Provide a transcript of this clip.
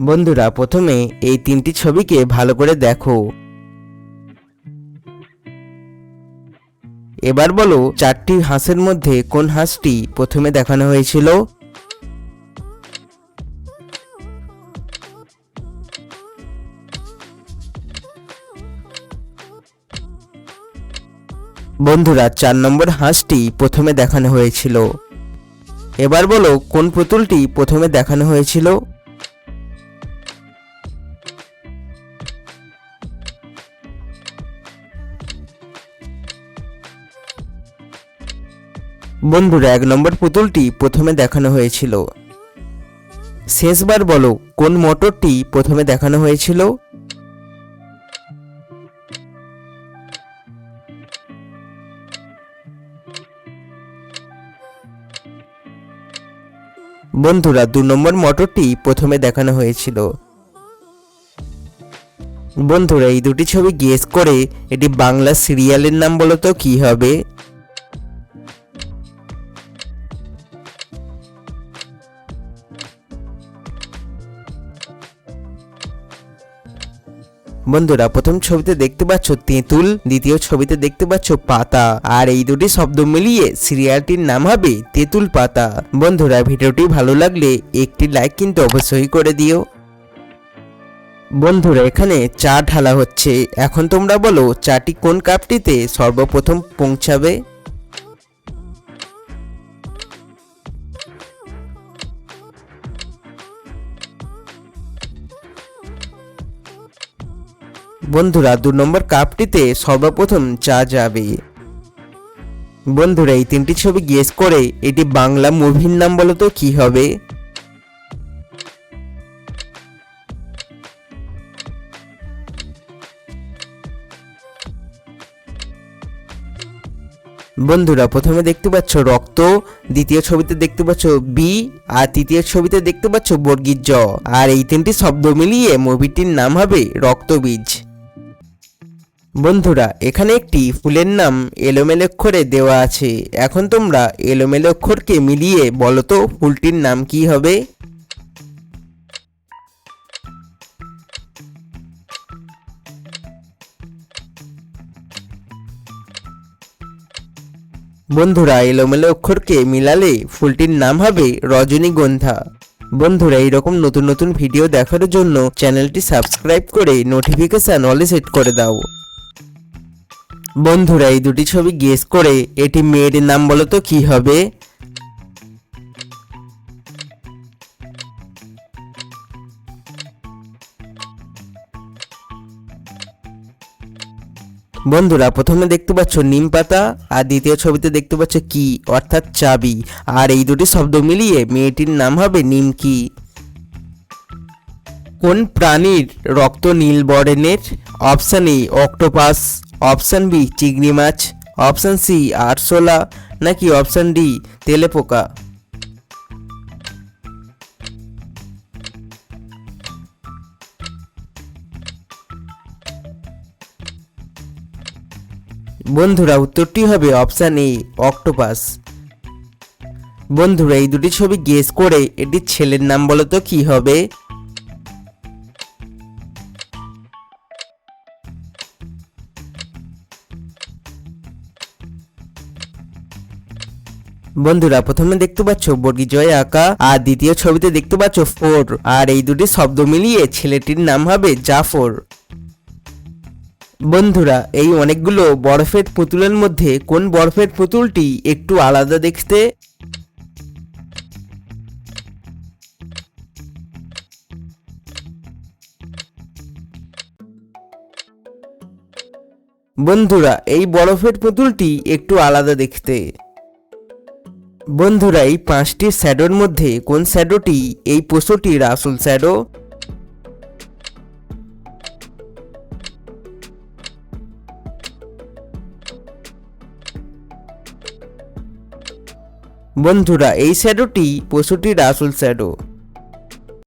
বন্ধুরা, প্রথমে এই তিনটি ছবিকে ভালো করে দেখো। এবার বলো, চারটি হাঁসের মধ্যে কোন হাঁসটি প্রথমে দেখানো হয়েছিল? বন্ধুরা, চার নম্বর হাঁসটি প্রথমে দেখানো হয়েছিল। এবার বলো, কোন পুতুলটি প্রথমে দেখানো হয়েছিল? বন্ধুরা, এক নম্বর পুতুলটি প্রথমে দেখানো হয়েছিল। শেষবার বলো, কোন মোটরটি প্রথমে দেখানো হয়েছিল? বন্ধুরা, দু নম্বর মোটরটি প্রথমে দেখানো হয়েছিল। বন্ধুরা, এই দুটি ছবি গেস করে এটি বাংলা সিরিয়ালের নাম বলো তো, কি হবে? বন্ধুরা, প্রথম ছবিতে দেখতে পাচ্ছ তেঁতুল, দ্বিতীয় ছবিতে দেখতে পাচ্ছ পাতা। আর এই দুটি শব্দ মিলিয়ে সিরিয়ালটির নাম হবে তেঁতুল পাতা। বন্ধুরা, ভিডিওটি ভালো লাগলে একটি লাইক কিন্তু অবশ্যই করে দিও। বন্ধুরা, এখানে চা ঢালা হচ্ছে। এখন তোমরা বলো, চাটি কোন কাপটিতে সর্বপ্রথম পৌঁছাবে? বন্ধুরা, দু নম্বর কাপটিতে সর্বপ্রথম চা যাবে। বন্ধুরা, এই তিনটি ছবি গেস করে এটি বাংলা মুভির নাম বলো তো, কি হবে? বন্ধুরা, প্রথমে দেখতে পাচ্ছ রক্ত, দ্বিতীয় ছবিতে দেখতে পাচ্ছ বি আর তৃতীয় ছবিতে দেখতে পাচ্ছ বর্গীর জ। আর এই তিনটি শব্দ মিলিয়ে মুভিটির নাম হবে রক্তবীজ। বন্ধুরা, এখানে একটি ফুলের নাম এলোমেলো অক্ষরে দেওয়া আছে। এখন তোমরা এলোমেলো অক্ষরকে মিলিয়ে বলো তো, ফুলটির নাম কি হবে? বন্ধুরা এলোমেলো অক্ষরকে মিলালে ফুলটির নাম হবে রজনীগন্ধা। বন্ধুরা, এইরকম নতুন নতুন ভিডিও দেখার জন্য চ্যানেলটি সাবস্ক্রাইব করে নোটিফিকেশান অলে সেট করে দাও। বন্ধুরা, এই দুটি ছবি গেস করে এটি মেয়ের নাম বলো তো, কি হবে? বন্ধুরা, প্রথমে দেখতে পাচ্ছ নিম পাতা, আর দ্বিতীয় ছবিতে দেখতে পাচ্ছ কি, অর্থাৎ চাবি। আর এই দুটি শব্দ মিলিয়ে মেয়েটির নাম হবে নিমকি। কোন প্রাণীর রক্ত নীল বর্ণের? Option A, octopus. Option B, চিংড়ি মাছ। অপশান সি, আরশোলা। নাকি অপশান ডি তেলেপোকা বন্ধুরা, উত্তরটি হবে অপশান এ, অক্টোপাস। বন্ধুরা, এই দুটি ছবি গেস করে এটির ছেলের নাম বলো তো, কি হবে? বন্ধুরা, প্রথমে দেখতে পাচ্ছ বর্গীজয় আঁকা, আর দ্বিতীয় ছবিতে দেখতে পাচ্ছ ফোর। আর এই দুটি শব্দ মিলিয়ে ছেলেটির নাম হবে জাফর। বন্ধুরা, এই অনেকগুলো বরফের পুতুলের মধ্যে কোন বরফের পুতুলটি একটু আলাদা দেখতে? বন্ধুরা, এই বরফের পুতুলটি একটু আলাদা দেখতে। বন্ধুরা এই পাঁচটি শ্যাডোর মধ্যে কোন শ্যাডোটি এই পশুটির আসল শ্যাডো? বন্ধুরা, এই শ্যাডোটি পশুটির আসল শ্যাডো।